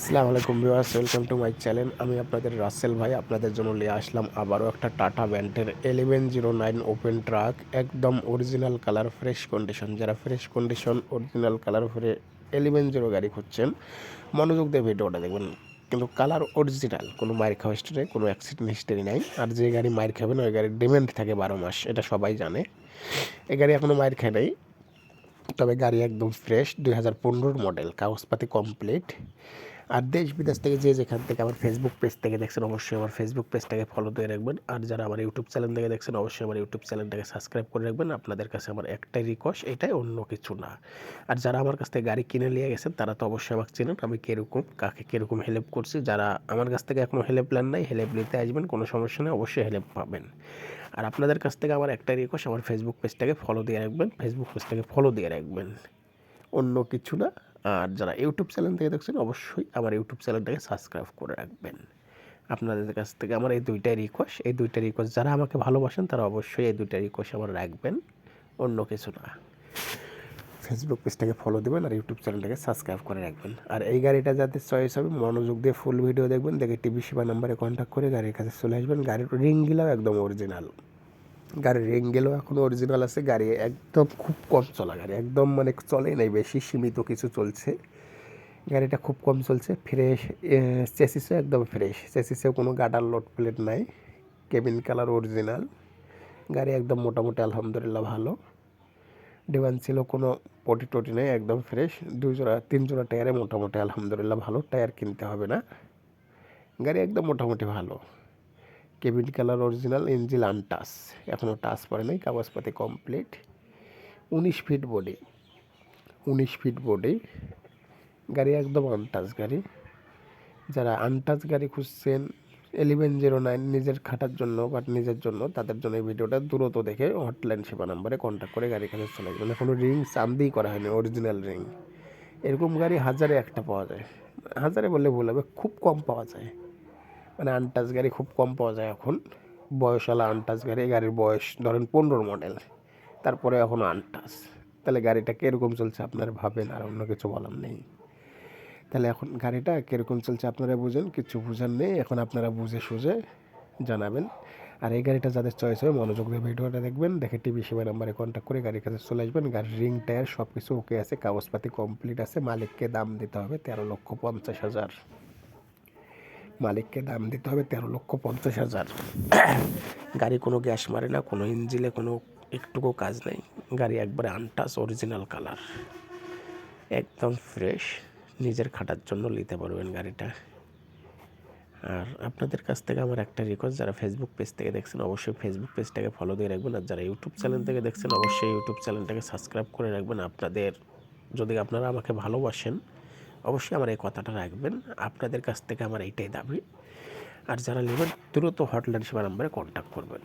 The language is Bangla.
আসসালামু আলাইকুম viewers, welcome to my channel. আমি আপনাদের রাসেল ভাই, আপনাদের জন্য নিয়ে আসলাম আবারও একটা টাটা ব্যান্ডের eleven zero nine open truck একদম অরিজিনাল কালার ফ্রেশ কন্ডিশন যারা ফ্রেশ কন্ডিশন অরিজিনাল কালার ফ্রে এলেভেন জিরো গাড়ি খুঁজছেন, মনোযোগ দিয়ে ভিডিওটা দেখবেন। কিন্তু কালার অরিজিনাল কোনো মায়ের খাওয়া হিস্ট্রি কোনো অ্যাক্সিডেন্ট হিস্ট্রি নাই। আর যে গাড়ি মায়ের খাবেন, ওই গাড়ির ডিমেন্ড থাকে বারো মাস, এটা সবাই জানে। এই গাড়ি এখনও মায়ের খায় নাই, তবে গাড়ি একদম ফ্রেশ দুই হাজার পনেরোর মডেল কাগজপাতি কমপ্লিট আর দেশ বিদেশ থেকে যে যেখান থেকে আমার ফেসবুক পেজ থেকে দেখছেন, অবশ্যই আমার ফেসবুক পেজটাকে ফলো দিয়ে রাখবেন। আর যারা আমার ইউটিউব চ্যানেল থেকে দেখছেন, অবশ্যই আমার ইউটিউব চ্যানেলটাকে সাবস্ক্রাইব করে রাখবেন। আপনাদের কাছে আমার একটাই রিকোয়েস্ট এটাই অন্য কিছু না। আর যারা আমার কাছ থেকে গাড়ি কিনে নিয়ে গেছেন, তারা তো অবশ্যই আমাকে চেনেন। আমি কীরকম, কাকে কীরকম হেল্প করছি, যারা আমার কাছ থেকে এখনও হেল্প প্ল্যান নাই হেল্প নিতে আসবেন, কোনো সমস্যা নেই, অবশ্যই হেল্প পাবেন। আর আপনাদের কাছ থেকে আমার একটাই রিকোয়েস্ট আমার ফেসবুক পেজটাকে ফলো দিয়ে রাখবেন। ফেসবুক পেজটাকে ফলো দিয়ে রাখবেন। অন্য কিছু না। আর যারা ইউটিউব চ্যানেল থেকে দেখছেন, অবশ্যই আমার ইউটিউব চ্যানেলটাকে সাবস্ক্রাইব করে রাখবেন। আপনাদের কাছ থেকে আমার এই দুইটাই রিকোয়েস্ট এই দুইটা রিকোয়েস্ট যারা আমাকে ভালোবাসেন, তারা অবশ্যই এই দুইটা রিকোয়েস্ট আমার রাখবেন, অন্য কিছু না। ফেসবুক পেজটাকে ফলো দেবেন আর ইউটিউব চ্যানেলটাকে সাবস্ক্রাইব করে রাখবেন। আর এই গাড়িটা যাতে চয়েস হবে, মনোযোগ দিয়ে ফুল ভিডিও দেখবেন, দেখে টিভি সেবা নাম্বারে কন্ট্যাক্ট করে গাড়ির কাছে চলে আসবেন। গাড়ির রিংগুলোও একদম অরিজিনাল গাড়ির রিংগুলো এখনও অরিজিনাল আছে, গাড়ি একদম খুব কম চলা গাড়ি, একদম মানে চলে নাই বেশি, সীমিত কিছু চলছে। গাড়িটা খুব কম চলছে ফ্রেশ চেসিসও একদম ফ্রেশ চেসিসেও কোনো গাডার লোড প্লেট নাই কেবিন কালার অরিজিনাল গাড়ি একদম মোটামুটি আলহামদুলিল্লাহ ভালো। ডিমান্ড ছিল কোনো পটি টটি নেই, একদম ফ্রেশ দুই জোড়া, তিন জোড়া টায়ারে মোটামুটি আলহামদুলিল্লাহ ভালো টায়ার কিনতে হবে না। গাড়ি একদম মোটামুটি ভালো। Cabin colour original engine untouch. এখনও টাচ পড়ে নাই, কাগজপাতি কমপ্লিট উনিশ ফিট বডি উনিশ ফিট বডি গাড়ি একদম আনটাচ গাড়ি। যারা আনটাচ গাড়ি খুঁজছেন এলিভেন জিরো নাইন নিজের খাটার জন্য বাট নিজের জন্য, তাদের জন্য এই ভিডিওটা দ্রুত দেখে হটলাইন সেবা নাম্বারে কন্ট্যাক্ট করে গাড়ি কাছে চলে যাবেন। এখনও রিং চান্দিই করা হয়নি অরিজিনাল রিং এরকম গাড়ি হাজারে একটা পাওয়া যায়। হাজারে বললে ভুল হবে, খুব কম পাওয়া যায়। মানে আনটাচ গাড়ি খুব কম পাওয়া যায় এখন। বয়সওয়ালা আনটাচ গাড়ি গাড়ির বয়স ধরেন পনেরো মডেল তারপরে এখন আনটাচ তাহলে গাড়িটা কীরকম চলছে আপনারা ভাবেন আর অন্য কিছু বলার নেই। তাহলে এখন গাড়িটা কীরকম চলছে আপনারা বুঝেন, কিছু বুঝার নেই। এখন আপনারা বুঝে সুঝে জানাবেন। আর এই গাড়িটা যাদের চয়েস হবে মনোযোগ দিয়ে ভিডিওটা দেখবেন। দেখে টিভি সেবা নাম্বারে কন্ট্যাক্ট করে গাড়ির কাছে চলে আসবেন। গাড়ির রিং টায়ার সব কিছু ওকে আছে, কাগজপাতি কমপ্লিট আছে। মালিককে দাম দিতে হবে তেরো লক্ষ পঞ্চাশ হাজার। মালিককে দাম দিতে হবে তেরো লক্ষ পঞ্চাশ হাজার। গাড়ি কোনো গ্যাস মারে না, কোনো ইঞ্জিনে কোনো একটুকু কাজ নেই। গাড়ি একবারে আনটাস অরিজিনাল কালার একদম ফ্রেশ নিজের খাটার জন্য নিতে পারবেন গাড়িটা। আর আপনাদের কাছ থেকে আমার একটা রিকোয়েস্ট যারা ফেসবুক পেজ থেকে দেখছেন, অবশ্যই ফেসবুক পেজটাকে ফলো দিয়ে রাখবেন। আর যারা ইউটিউব চ্যানেল থেকে দেখছেন, অবশ্যই ইউটিউব চ্যানেলটাকে সাবস্ক্রাইব করে রাখবেন। আপনাদের, যদি আপনারা আমাকে ভালোবাসেন অবশ্যই আমার এই কথাটা রাখবেন। আপনাদের কাছ থেকে আমার এইটাই দাবি। আর যারা নেবেন, দ্রুত হটলাইন সেবা নাম্বারে কন্ট্যাক্ট করবেন।